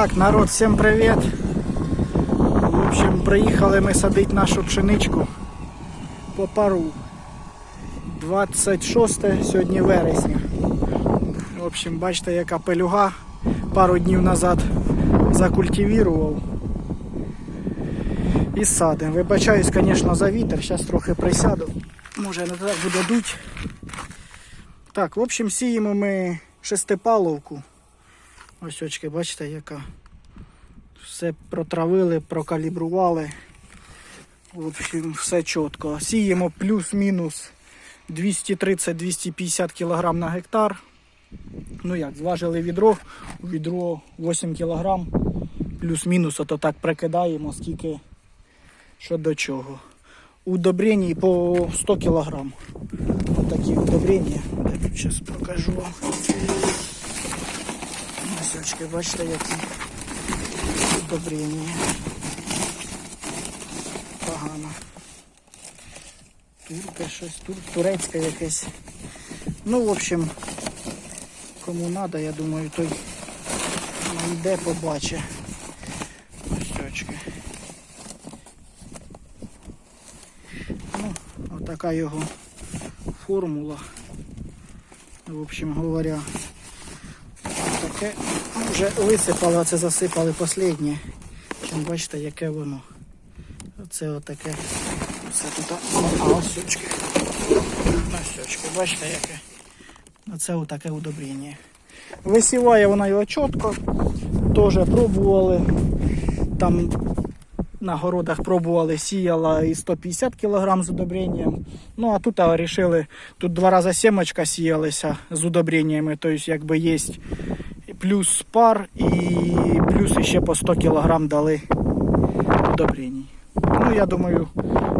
Так, народ, всім привіт. В общем, приїхали ми садити нашу пшеничку по пару. 26 сьогодні вересня. В общем, бачите, яка пелюга пару днів назад закультивірував. І садимо. Вибачаюсь, звісно, за вітер. Зараз трохи присяду. Може не так буде. Так, в общем, сіємо ми шестипаловку. Ось очки, бачите, яка. Все протравили, прокалібрували. В общем, все чітко. Сіємо плюс-мінус 230-250 кг на гектар. Ну як, зважили відро, відро 8 кг, плюс-мінус, ото так прикидаємо, скільки що до чого. Удобрені по 100 кг. Такі удобрення. Зараз покажу вам. Носочки, бачите, які удобрення. Погано. Турка щось, тур, турецьке якесь. Ну, в общем, кому треба, я думаю, той йде, побачить. Носочки. Ну, отака його формула. В общем говоря, таке вже висипали, а це засипали останнє. Чим бачите, яке воно. Оце отаке. Все тут. А ось бачите яке. Оце отаке удобрення. Висіває вона його чітко. Теж пробували. Там на городах пробували, сіяла і 150 кг з удобренням. Ну а тут а, вирішили, тут два рази сімочка сіялися з удобреннями, тобто якби є плюс пар і плюс ще по 100 кг дали удобрень. Ну я думаю,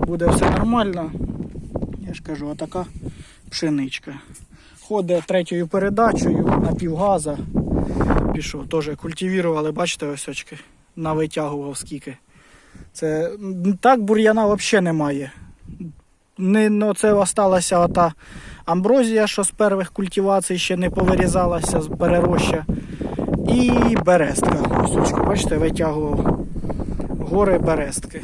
буде все нормально. Я ж кажу, отака пшеничка. Ходить третьою передачею на півгаза. Пішов, теж культивірували, бачите, ось очки, навитягував скільки. Це так бур'яна взагалі немає. Не, ну, це осталася ота амброзія, що з перших культивацій ще не повирізалася з перероща. І берестка. Ось бачите, витягував гори берестки.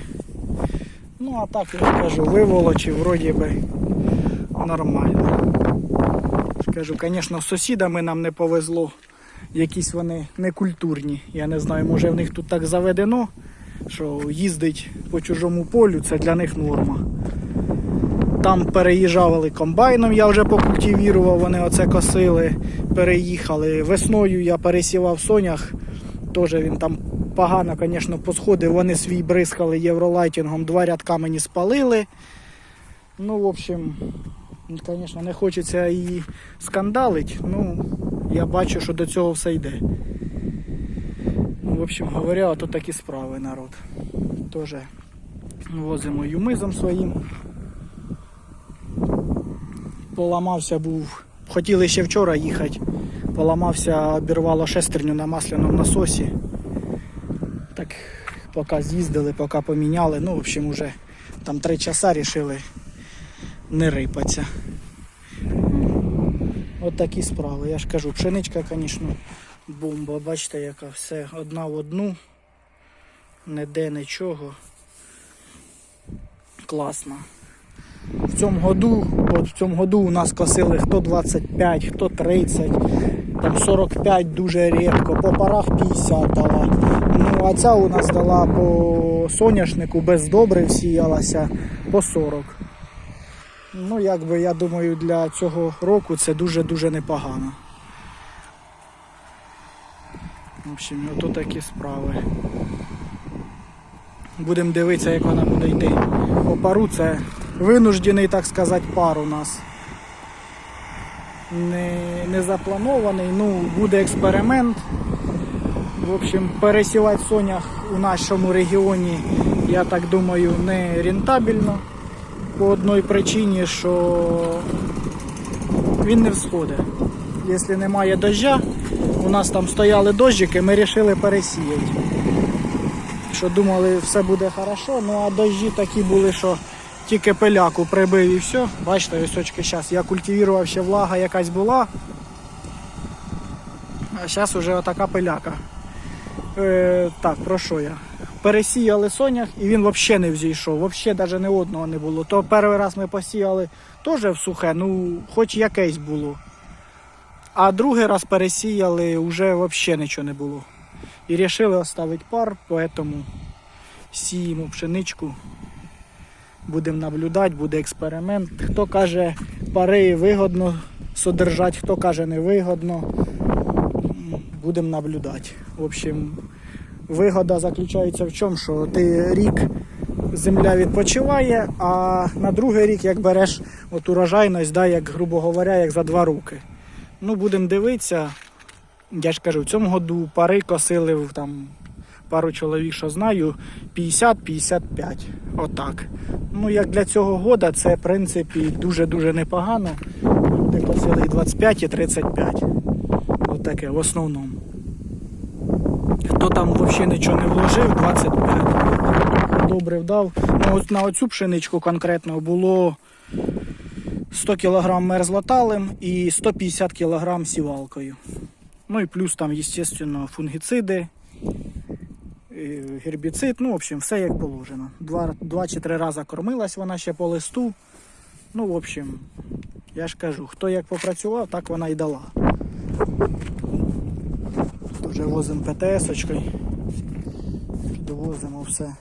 Ну, а так я кажу, виволочив, вроді би нормально. Кажу, звісно, з сусідами нам не повезло. Якісь вони некультурні. Я не знаю, може в них тут так заведено, що їздить по чужому полю, це для них норма. Там переїжджали комбайном, я вже покультивірував, вони оце косили, переїхали. Весною я пересівав сонях, теж він там погано, звісно, посходив. Вони свій бризкали євролайтінгом, два рядка мені спалили. Ну, в общем, звісно, не хочеться і скандалить. Ну, я бачу, що до цього все йде. Ну, В общем говоря, ото такі справи народ. Теж возимо юмизом своїм. Поламався був. Хотіли ще вчора їхати. Поламався, обірвало шестерню на масляному насосі. Так, поки з'їздили, поки поміняли. Ну, в общем, уже там три часа рішили не рипатися. От такі справи. Я ж кажу, пшеничка, звісно, бомба. Бачите, яка все одна в одну. Ніде нічого. Класно. В цьому году, от в цьому году у нас косили хто 25, хто 30, там 45 дуже рідко, по парах 50 дала. Ну а ця у нас дала по соняшнику без добрив сіялася по 40. Ну, якби я думаю, для цього року це дуже-дуже непогано. В общем, ото такі справи. Будемо дивитися, як вона буде йти. По пару це винуждений, так сказати, пар у нас. Не, не запланований, ну, буде експеримент. В общем, пересівати сонях у нашому регіоні, я так думаю, не рентабельно. По одній причині, що він не всходить. Якщо немає дождя, у нас там стояли дощики, ми вирішили пересіяти. Що думали, все буде хорошо, ну а дощі такі були, що тільки пиляку прибив і все. Бачите, ось очки зараз. Я культивував ще влага якась була. А зараз вже отака пиляка. Е, так, про що я? Пересіяли сонях і він взагалі не взійшов, взагалі навіть не одного не було. То перший раз ми посіяли теж в сухе, ну хоч якесь було. А другий раз пересіяли, вже взагалі нічого не було. І вирішили оставити пар, тому сіємо пшеничку. Будемо наблюдати, буде експеримент. Хто каже, пари вигодно содержати, хто каже невигодно. Будемо наблюдати. В общем, вигода заключається в чому, що ти рік земля відпочиває, а на другий рік, як береш от урожайність, да, як, грубо говоря, як за два роки. Ну, будемо дивитися. Я ж кажу, в цьому году пари косили там пару чоловік, що знаю, 50-55. Отак. Ну, як для цього года, це в принципі дуже-дуже непогано. Де косили і 25, і 35. Отаке в основному. Хто там взагалі нічого не вложив, 25. Добре вдав. Ну, от на оцю пшеничку конкретно було 100 кг мерзлоталем і 150 кг сівалкою. Ну і плюс там, звісно, фунгіциди, гербіцид, ну, в общем, все як положено. Два, два чи три рази кормилась вона ще по листу. Ну, в общем, я ж кажу, хто як попрацював, так вона й дала. Вже возимо ПТС-очкою. Довозимо все.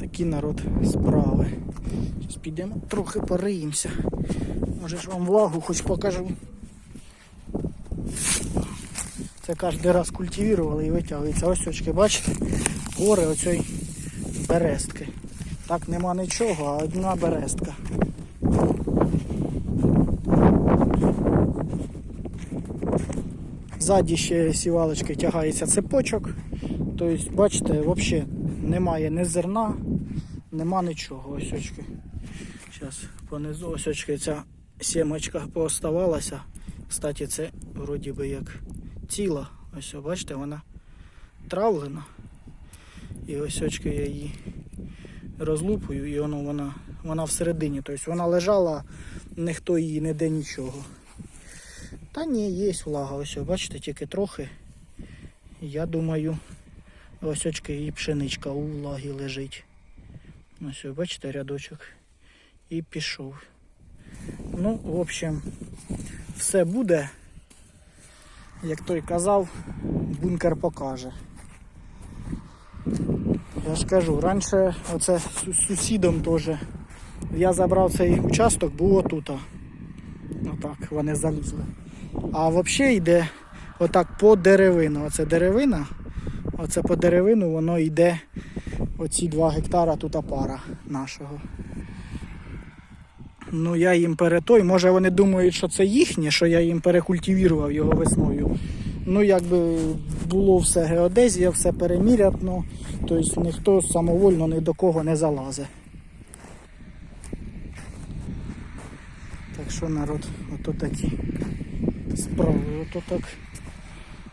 Такі народ справи. Зараз підемо трохи пориємося. Може ж вам влагу хоч покажу. Це кожен раз культивували і витягується. Ось очки, бачите? Гори оцей берестки. Так нема нічого, а одна берестка. Ззаді ще сівалочки тягається цепочок. Тобто, бачите, взагалі немає ні зерна, нема нічого. Ось очки. Зараз понизу ось очки ця сімочка пооставалася. Кстати, це вроді би як ціла. Ось, бачите, вона травлена. І ось очки я її розлупую, і воно вона, вона всередині. Тобто вона лежала, ніхто її не де нічого. Та ні, є влага, ось, бачите, тільки трохи. Я думаю, ось очки і пшеничка у влагі лежить. Ось, бачите, рядочок. І пішов. Ну, в общем, все буде. Як той казав, бункер покаже. Я ж кажу, раніше оце з сусідом теж. Я забрав цей участок, був отут. Отак, вони залізли. А взагалі йде отак по деревину. Оце деревина, оце по деревину воно йде оці 2 гектара тут пара нашого. Ну я їм перетой. Може вони думають, що це їхнє, що я їм перекультивував його весною. Ну, якби було все геодезія, все перемірятно, тобто ніхто самовольно ні до кого не залазить. Так що народ, ото такі справи, ото так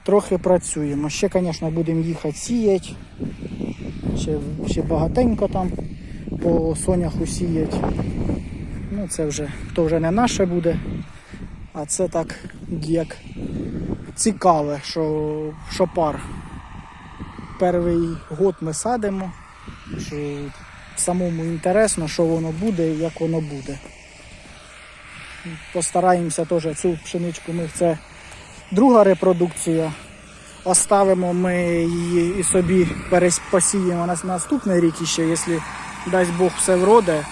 трохи працюємо. Ще, звісно, будемо їхати сіяти. Ще, ще багатенько там по соняху сіять. Ну, це вже то вже не наше буде, а це так як цікаве, що, що пар. Перший год ми садимо, що самому інтересно, що воно буде і як воно буде. Постараємося теж цю пшеничку, ми це друга репродукція. Оставимо ми її і собі посіємо на наступний рік іще, якщо дасть Бог все вроде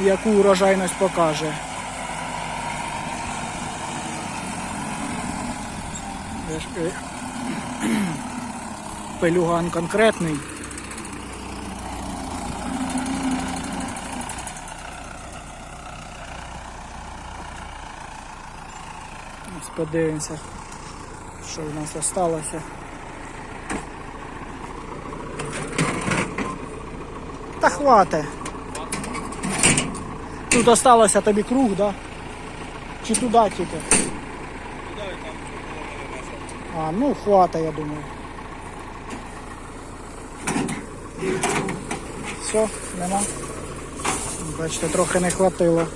яку урожайність покаже. Я Пелюган конкретний. Подивимося, що в нас залишилося. Та хватить. Тут осталося тобі круг, да? Чи туди тільки? А, ну хвата, я думаю. Все, нема. Бачите, трохи не хватило.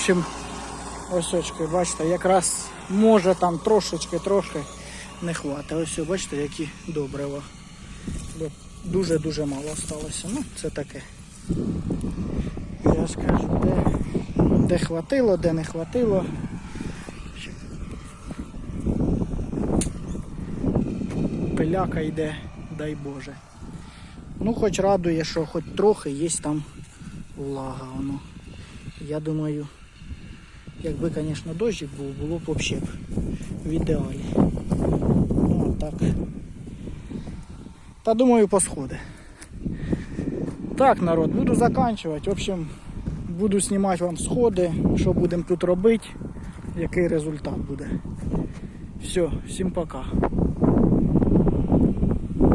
Общем, ось очки, бачите, якраз може там трошечки, трошки не хватить. Ось, бачите, які добрива. Дуже-дуже мало осталося. Ну, це таке. Я ж кажу, де, де хватило, де не хватило. Пиляка йде, дай Боже. Ну, хоч радує, що хоч трохи є там влага. Воно. Я думаю, якби, звісно, дощик був, було б взагалі в ідеалі. Ну, а так. Та думаю, посходи. Так, народ, буду заканчувати. В общем, буду знімати вам сходи, що будемо тут робити, який результат буде. Все, всім пока.